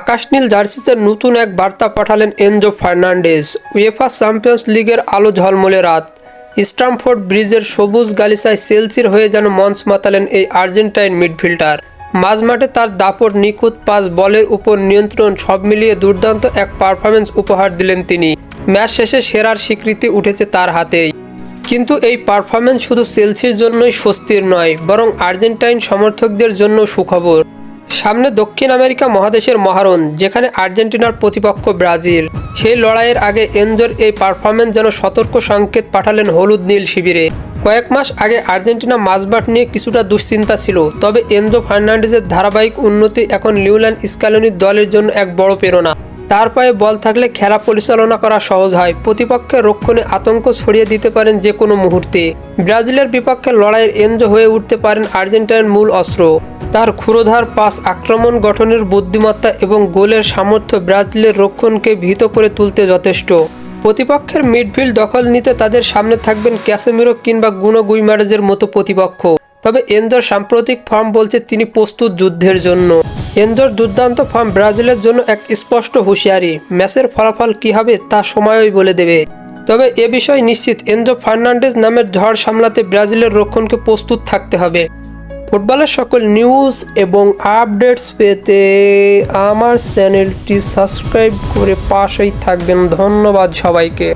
আকাশ নীল জার্সিতে নতুন এক বার্তা পাঠালেন এনজো ফার্নান্ডেজ। উয়েফা চ্যাম্পিয়ন্স লিগের আলো ঝলমলে রাত। স্টামফোর্ড ব্রিজের সবুজ গালিচায় সেলসির হয়ে যেন মঞ্চ মাতালেন এই আর্জেন্টাইন মিডফিল্ডার। মাঝমাঠে তার দাপট নিখুঁত পাস বলের উপর নিয়ন্ত্রণ সব মিলিয়ে দুর্দান্ত এক পারফরমেন্স উপহার দিলেন তিনি। ম্যাচ শেষে সেরার স্বীকৃতি উঠেছে তার হাতেই। কিন্তু এই পারফরমেন্স শুধু সেলসির জন্যই স্বস্তির নয়, বরং আর্জেন্টাইন সমর্থকদের জন্য সুখবর। সামনে দক্ষিণ আমেরিকা মহাদেশের মহারণ, যেখানে আর্জেন্টিনার প্রতিপক্ষ ব্রাজিল। সেই লড়াইয়ের আগে এনজোর এই পারফরমেন্স যেন সতর্ক সংকেত পাঠালেন হলুদ নীল শিবিরে। কয়েক মাস আগে আর্জেন্টিনা মাঝবাট নিয়ে কিছুটা দুশ্চিন্তা ছিল, তবে এনজো ফার্নান্ডেজের ধারাবাহিক উন্নতি এখন লিউল্যান্ড স্কালনির দলের জন্য এক বড় প্রেরণা। তার পায়ে বল থাকলে খেলা পরিচালনা করা সহজ হয়। প্রতিপক্ষের রক্ষণে আতঙ্ক ছড়িয়ে দিতে পারেন যে কোনো মুহূর্তে। ব্রাজিলের বিপক্ষে লড়াইয়ের এনজো হয়ে উঠতে পারেন আর্জেন্টিনার মূল অস্ত্র। তার ক্ষুরোধার পাস আক্রমণ গঠনের বুদ্ধিমত্তা এবং গোলের সামর্থ্য ব্রাজিলের রক্ষণকে ভীত করে তুলতে যথেষ্ট। প্রতিপক্ষের মিডফিল্ড দখল নিতে তাদের সামনে থাকবেন ক্যাসেমিরো কিংবা গুনো গুইমারেজের মতো প্রতিপক্ষ। তবে এনজোর সাম্প্রতিক ফর্ম বলছে তিনি প্রস্তুত যুদ্ধের জন্য। এনজোর দুর্দান্ত ফর্ম ব্রাজিলের জন্য এক স্পষ্ট হুঁশিয়ারি। ম্যাচের ফলাফল কী হবে তা সময়ই বলে দেবে। তবে এ বিষয় নিশ্চিত এনজো ফার্নান্ডেজ নামের ঝড় সামলাতে ব্রাজিলের রক্ষণকে প্রস্তুত থাকতে হবে। ফুটবলের সকল নিউজ এবং আপডেটস পেতে আমার চ্যানেলটি সাবস্ক্রাইব করে পাশেই থাকবেন। ধন্যবাদ সবাইকে।